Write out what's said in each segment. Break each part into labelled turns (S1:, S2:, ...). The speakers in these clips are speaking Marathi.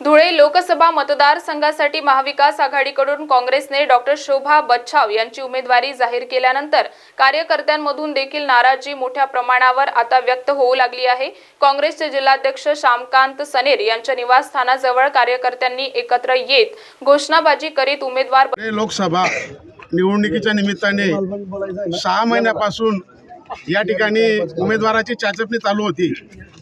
S1: धुळे लोकसभा मतदारसंघासाठी महाविकास आघाडीकडून काँग्रेसने डॉक्टर शोभा बच्छाव यांची उमेदवारी जाहीर केल्यानंतर कार्यकर्त्यांमधून देखील नाराजी मोठ्या प्रमाणावर आता व्यक्त होऊ लागली आहे. काँग्रेसचे जिल्हाध्यक्ष श्यामकांत सनेर यांच्या निवासस्थानाजवळ कार्यकर्त्यांनी एकत्र येत घोषणाबाजी करीत उमेदवार
S2: लोकसभा निवडणुकीच्या निमित्ताने सहा महिन्यापासून या ठिकाणी उमेदवाराची चाचपणी चालू होती.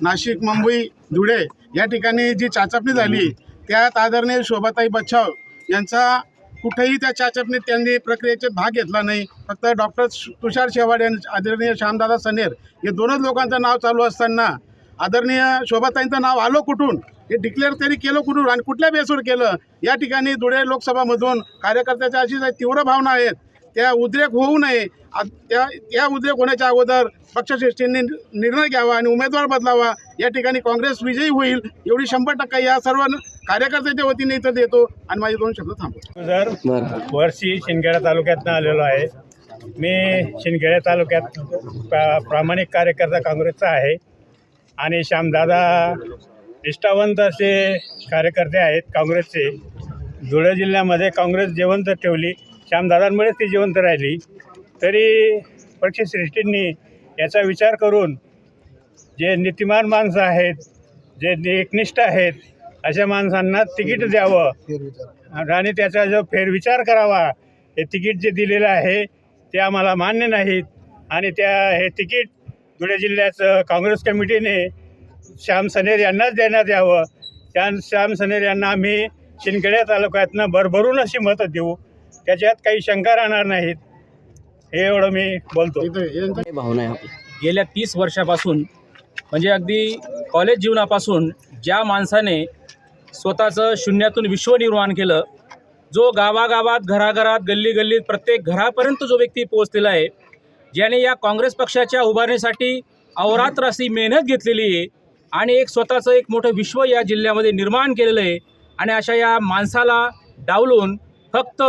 S2: नाशिक मुंबई धुळे या ठिकाणी जी चाचपणी झाली त्यात आदरणीय शोभाताई बच्छाव यांचा कुठेही त्या चाचपणीत त्यांनी प्रक्रियेचे भाग घेतला नाही. फक्त डॉक्टर तुषार शेवाड आणि आदरणीय श्यामदादा सनेर हे दोनच लोकांचं नाव चालू असताना आदरणीय शोभाताईंचं नाव आलो कुठून? हे डिक्लेअर तरी केलं कुठून? आणि कुठल्या बेसवर केलं? या ठिकाणी धुळे लोकसभामधून कार्यकर्त्याच्या अशी तीव्र भावना आहेत. त्या उद्रेक होऊ नये. आ- त्या त्या उद्रेक होण्याच्या अगोदर पक्षश्रेष्ठींनी निर्णय घ्यावा आणि उमेदवार बदलावा. या ठिकाणी काँग्रेस विजयी होईल एवढी शंभर टक्के या सर्व कार्यकर्त्याच्या वतीने इथं देतो आणि माझे दोन शब्द थांबतो
S3: जर वर्षी शिंदखेडा तालुक्यातनं आलेलो आहे. मी शिंदखेडा तालुक्यात प्रा प्रामाणिक कार्यकर्ता काँग्रेसचा आहे आणि श्यामदादा निष्ठावंत असे कार्यकर्ते आहेत काँग्रेसचे. धुळे जिल्ह्यामध्ये काँग्रेस जिवंत ठेवली. श्यामदादांमुळेच ती जिवंत राहिली. तरी पक्षश्रेष्ठींनी याचा विचार करून जे नीतिमान माणसं आहेत जे एकनिष्ठ आहेत अशा माणसांना तिकीट द्यावं. आणि त्याचा जो फेरविचार करावा हे तिकीट जे दिलेलं आहे ते आम्हाला मान्य नाहीत. आणि त्या हे तिकीट धुळे जिल्ह्याचं काँग्रेस कमिटीने श्याम सनेर यांनाच देण्यात यावं. त्या श्याम सनेर यांना आम्ही शिंदखेड्या तालुक्यातनं भरभरून अशी मतं देऊ. त्याच्यात काही शंका राहणार नाहीत. हे एवढं मी बोलतो.
S4: भावना आहे आपली.
S5: गेल्या तीस वर्षापासून म्हणजे अगदी कॉलेज जीवनापासून ज्या माणसाने स्वतःचं शून्यातून विश्व निर्माण केलं जो गावागावात घराघरात गल्ली गल्लीत प्रत्येक घरापर्यंत जो व्यक्ती पोहोचलेला आहे ज्याने या काँग्रेस पक्षाच्या उभारणीसाठी अवरात्र अशी मेहनत घेतलेली आहे आणि एक स्वतःचं एक मोठं विश्व या जिल्ह्यामध्ये निर्माण केलेलं आहे आणि अशा या माणसाला डावलून फक्त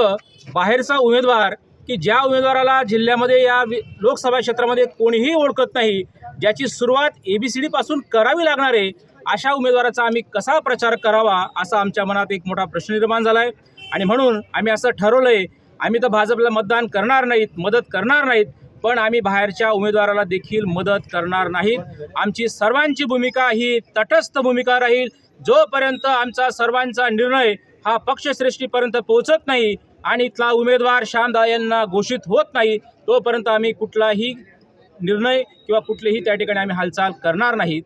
S5: बाहेरचा उमेदवार की ज्या उमेदवाराला जिल्ह्यामध्ये या वि- लोकसभा क्षेत्रामध्ये कोणीही ओळखत नाही ज्याची सुरुवात ए बी सी डीपासून करावी लागणार आहे अशा उमेदवाराचा आम्ही कसा प्रचार करावा असा आमच्या मनात एक मोठा प्रश्न निर्माण झाला आहे आणि म्हणून आम्ही असं ठरवलं आहे आम्ही तर भाजपला मतदान करणार नाहीत मदत करणार नाहीत पण आम्ही बाहेरच्या उमेदवाराला देखील मदत करणार नाहीत. आमची सर्वांची भूमिका ही तटस्थ भूमिका राहील. जोपर्यंत आमचा सर्वांचा निर्णय हा पक्षश्रेष्ठीपर्यंत पोहोचत नाही आणि इथला उमेदवार श्यामदा यांना घोषित होत नाही तोपर्यंत आम्ही कुठलाही निर्णय किंवा कुठलीही त्या ठिकाणी आम्ही हालचाल करणार नाहीत